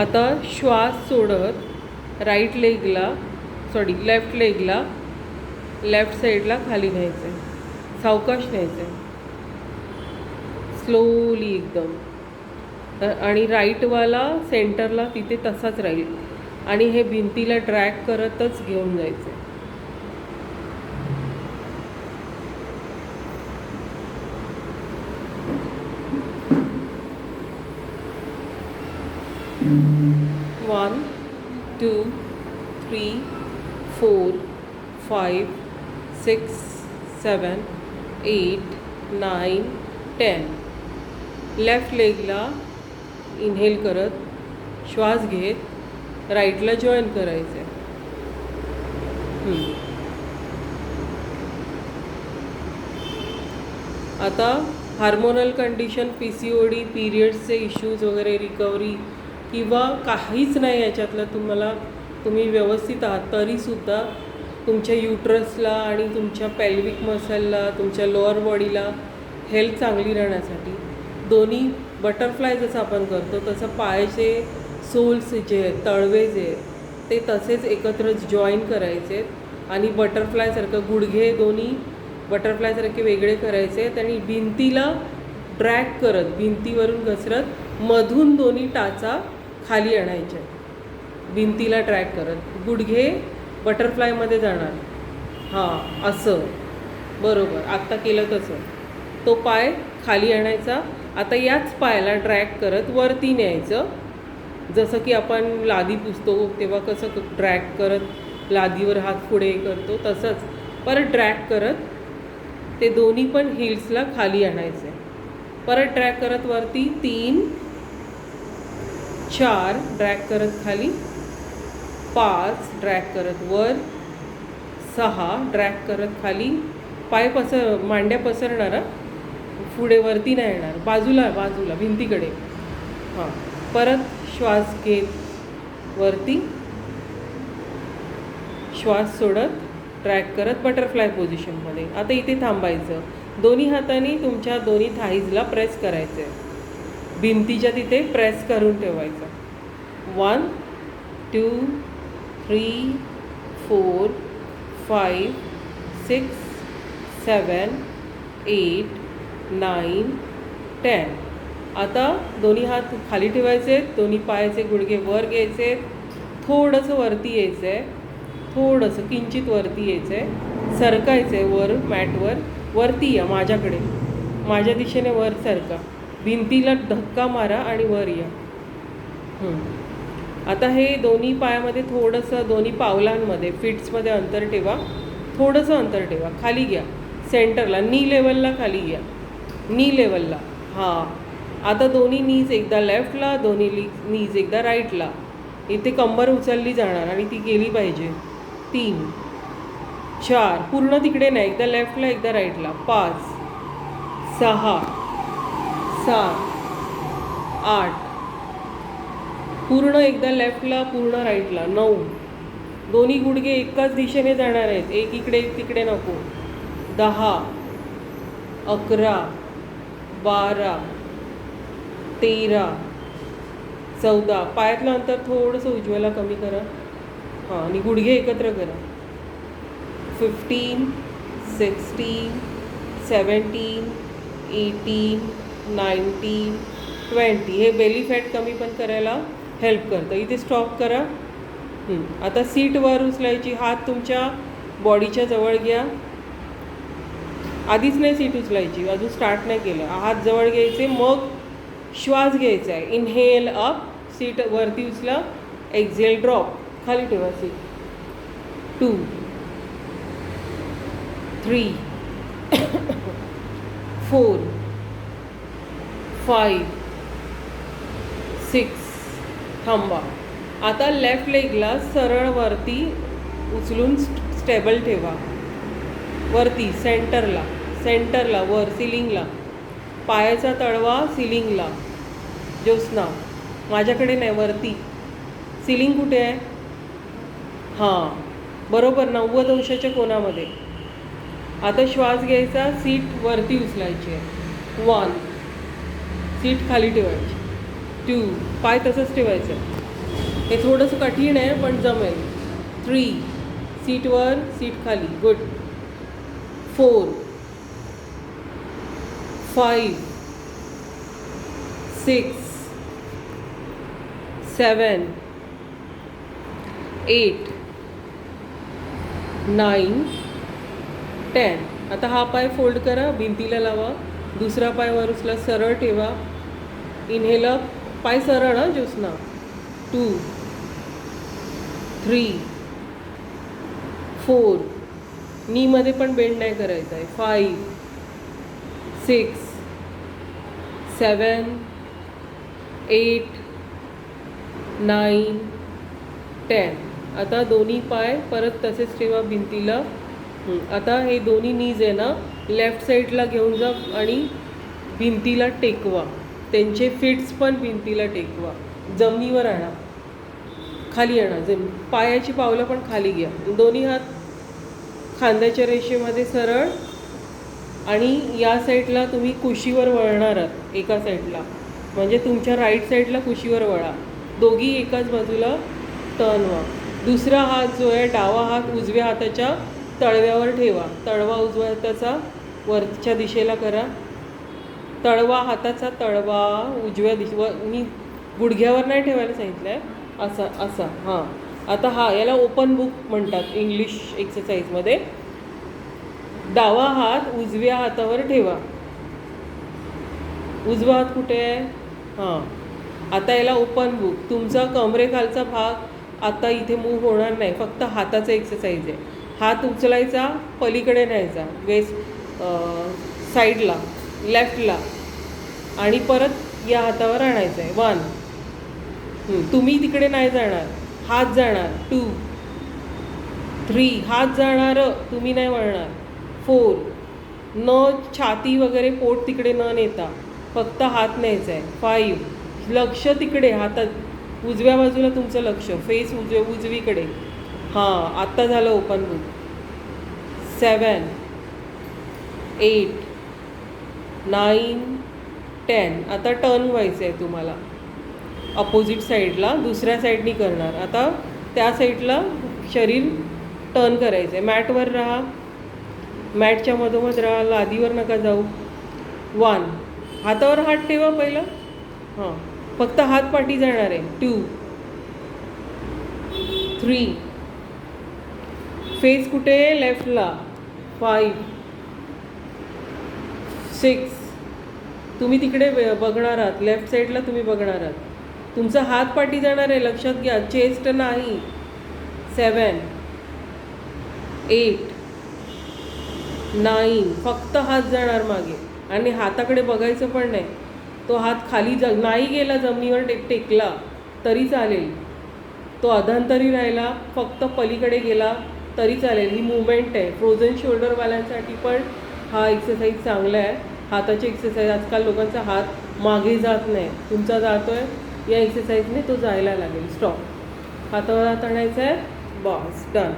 आता श्वास सोडत राईट लेगला सॉरी लेफ्ट लेगला लेफ्ट साईडला खाली न्यायचं आहे सावकाश न्यायचं आहे स्लोली एकदम. तर आणि राईटवाला सेंटरला तिथे तसाच राहील. आणि हे भिंतीला ड्रॅग करतच घेऊन जायचं one two three four five six seven eight nine ten. Left लेगला inhale करत श्वास घेत राईटला जॉईन करायचं आहे आता hormonal condition P C O D पिरियड्सचे issues वगैरे रिकवरी किंवा काहीच नाही याच्यातलं तुम्हाला तुम्ही व्यवस्थित आहात तरीसुद्धा तुमच्या युट्रसला आणि तुमच्या पेल्विक मसलला तुमच्या लोअर बॉडीला हेल्थ चांगली राहण्यासाठी दोन्ही बटरफ्लाय जसं आपण करतो तसं पायाचे सोल्स जे आहेत तळवे जे आहेत ते तसेच एकत्र जॉईन करायचे आहेत आणि बटरफ्लायसारखं गुडघे दोन्ही बटरफ्लायसारखे वेगळे करायचे आहेत आणि भिंतीला ड्रॅग करत भिंतीवरून घसरत मधून दोन्ही टाचा खाली आणायच्या भिंतीला ट्रॅक करत. गुडघे बटरफ्लायमध्ये जाणार. हां असं. बरोबर. आत्ता केलं तसं तो पाय खाली आणायचा. आता याच पायाला ट्रॅक करत वरती न्यायचं. जसं की आपण लादी पुसतो तेव्हा कसं ड्रॅग करत लादीवर हात पुढे करतो तसंच. परत ड्रॅग करत ते दोन्ही पण हिल्सला खाली आणायचे. परत ड्रॅग करत वरती तीन चार ड्रॅग करत खाली. पाच ड्रॅग करत वर. सहा ड्रॅग करत खाली. पाय पसर मांड्या पसरणारा पुढे वरती नाही येणार. बाजूला बाजूला भिंतीकडे. हां. परत श्वास घेत वरती. श्वास सोडत ट्रॅक करत बटरफ्लाय पोझिशनमध्ये आता इथे थांबायचं. दोन्ही हाताने तुमच्या दोन्ही थाईजला प्रेस करायचं आहे भिंतीच्या तिथे प्रेस करून ठेवायचं. One two three four five six seven eight nine ten आता दोन्ही हात खाली ठेवायचे आहेत दोन्ही पायाचे गुडघे वर घ्यायचे आहेत थोडंसं वरती यायचं आहे थोडंसं किंचित वरती यायचं आहे सरकायचं आहे वर मॅटवर वरती या माझ्याकडे. माझ्या दिशेने वर सरका. भिंतीला धक्का मारा आणि वर या. आता हे दोन्ही पायामध्ये थोडंसं दोन्ही पावलांमध्ये फिट्समध्ये अंतर ठेवा. थोडंसं अंतर ठेवा. खाली घ्या. सेंटरला नी लेवलला खाली घ्या. नी लेवलला हां. आता दोन्ही नीज एकदा लेफ्टला दोन्ही ली नीज एकदा राईटला. इथे कंबर उचलली जाणार आणि ती गेली पाहिजे. तीन. चार. पूर्ण तिकडे नाही. एकदा लेफ्टला एकदा राईटला. पाच. सहा. सात आठ. पूर्ण एकदा लेफ्टला पूर्ण राईटला नऊ. दोन्ही गुडघे एकाच दिशेने जाणार आहेत. एक इकडे एक तिकडे नको. दहा. अकरा. बारा. तेरा. चौदा. पायातलं अंतर थोडंसं उजव्याला कमी करा. हां आणि गुडघे एकत्र करा. Fifteen sixteen seventeen eighteen nineteen twenty. हे बेली फॅट कमी पण करायला हेल्प करतं. इथे स्टॉप करा. आता सीटवर उचलायची. हात तुमच्या बॉडीच्या जवळ घ्या. आधीच नाही सीट उचलायची. अजून स्टार्ट नाही केलं. हात जवळ घ्यायचे. मग श्वास घ्यायचा आहे. इनहेल अप सीट वरती उचला. एक्झेल ड्रॉप खाली ठेवा seat two three four five six थांबा. आता लेफ्ट लेगला सरळ वरती उचलून स्टेबल ठेवा. वरती सेंटरला सेंटरला वर सिलिंगला पायाचा तळवा सिलिंगला ज्योत्स्ना माझ्याकडे नाही वरती. सिलिंग कुठे आहे? हां. बरोबर नव्वद अंशाच्या कोणामध्ये आता श्वास घ्यायचा सीट वरती उचलायची आहे. वन सीट खाली ठेवायची. टू पाय तसंच ठेवायचं. हे थोडंसं कठीण आहे पण जमेल. थ्री सीटवर सीट खाली. Good four five six seven eight nine ten आता हा पाय फोल्ड करा भिंतीला लावा. दुसरा पाय वर उचला सरळ ठेवा. इनहेला पाय सरळ हां ज्योत्स्ना. टू थ्री फोर नीमध्ये पण बेंड नाही करायचा आहे. Five six seven eight nine ten आता दोन्ही पाय परत तसेच ठेवा भिंतीला. आता हे दोन्ही नीज आहे ना लेफ्ट साईडला घेऊन जा आणि भिंतीला टेकवा. त्यांचे फिट्स पण भिंतीला टेकवा. जमिनीवर आणा. खाली आणा. जम पायाची पावलं पण खाली घ्या. दोन्ही हात खांद्याच्या रेषेमध्ये सरळ आणि या साईडला तुम्ही कुशीवर वळणार आहात एका साईडला. म्हणजे तुमच्या राईट साईडला कुशीवर वळा. दोघी एकाच बाजूला टर्न व्हा. दुसरा हात जो आहे डावा हात उजव्या हाताच्या तळव्यावर ठेवा. तळवा उजव्या हाताचा वरच्या दिशेला करा. तळवा हाताचा तळवा उजव्या दिश व मी गुडघ्यावर नाही ठेवायला सांगितलं आहे असा असा हां. आता हा याला ओपन बुक म्हणतात इंग्लिश एक्सरसाइजमध्ये डावा हात उजव्या हातावर ठेवा. उजवा हात कुठे आहे? हां. आता याला ओपन बुक तुमचा कमरेखालचा भाग आता इथे मूव्ह होणार नाही. फक्त हाताचा एक्सरसाइज आहे. हात उचलायचा पलीकडे न्यायचा. वेस्ट साईडला लेफ्टला आणि परत या हातावर आणायचं आहे वन तुम्ही तिकडे नाही जाणार. हात जाणार. टू थ्री हात जाणार तुम्ही नाही वळणार. फोर न छाती वगैरे पोट तिकडे न नेता फक्त हात न्यायचा आहे फाईव्ह लक्ष तिकडे हातात. उजव्या बाजूला तुमचं लक्ष. फेस उजव्या उजवीकडे. हां आत्ता झालं open book seven eight nine ten आता टर्न व्हायचं आहे तुम्हाला अपोजिट साईडला दुसऱ्या साईडनी करणार. आता त्या साईडला शरीर टर्न करायचं आहे मॅटवर राहा. मॅटच्या मधोमध राहा. लादीवर नका जाऊ. वन हातावर हात ठेवा पहिलं. हां. फक्त हात पाठी जाणार आहे. टू थ्री फेस कुठे? लेफ्टला फाईव्ह सिक्स तुम्ही तिकडे बघणार आहात. लेफ्ट साईडला तुम्ही बघणार आहात. तुमचा हात पाठी जाणार आहे. लक्षात घ्या. चेस्ट नाही. सेवन एट नाईन फक्त हात जाणार मागे. आणि हाताकडे बघायचं पण नाही. तो हात खाली ज नाही गेला जमिनीवर टेक टेकला तरी चालेल. तो अधांतरी राहिला फक्त पलीकडे गेला तरी चालेल. ही मुवमेंट आहे. फ्रोझन शोल्डरवाल्यांसाठी पण हा एक्सरसाइज चांगला आहे. हाताची एक्सरसाइज आजकाल लोकांचा हात मागे जात नाही. तुमचा जातो आहे या एक्सरसाइजने तो जायला लागेल. स्टॉप हातावर हात आणायचा आहे बॉस डन